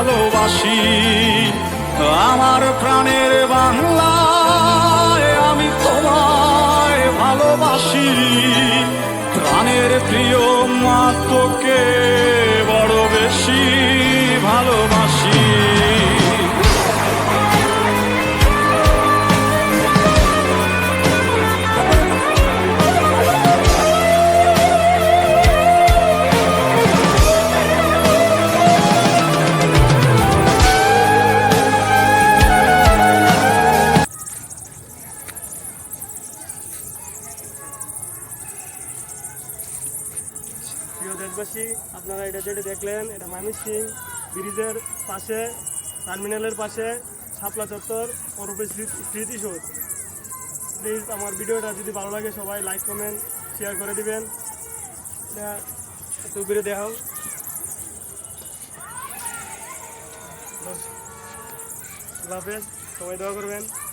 ভালোবাসি। আমার প্রাণের বাংলায় আমি তোমায় ভালোবাসি। প্রাণের প্রিয় মা তোকে প্রিয় দেশবাসী, আপনারা এটা যেটা দেখলেন, এটা মামি সিং ব্রিজের পাশে, টার্মিনালের পাশে, শাপলা চত্বর ওরফে স্মৃ- স্মৃতিসৌধ। প্লিজ আমার ভিডিওটা যদি ভালো লাগে, সবাই লাইক কমেন্ট শেয়ার করে দিবেন। একটু করে দেখাও। হাফেজ সবাই দোয়া করবেন।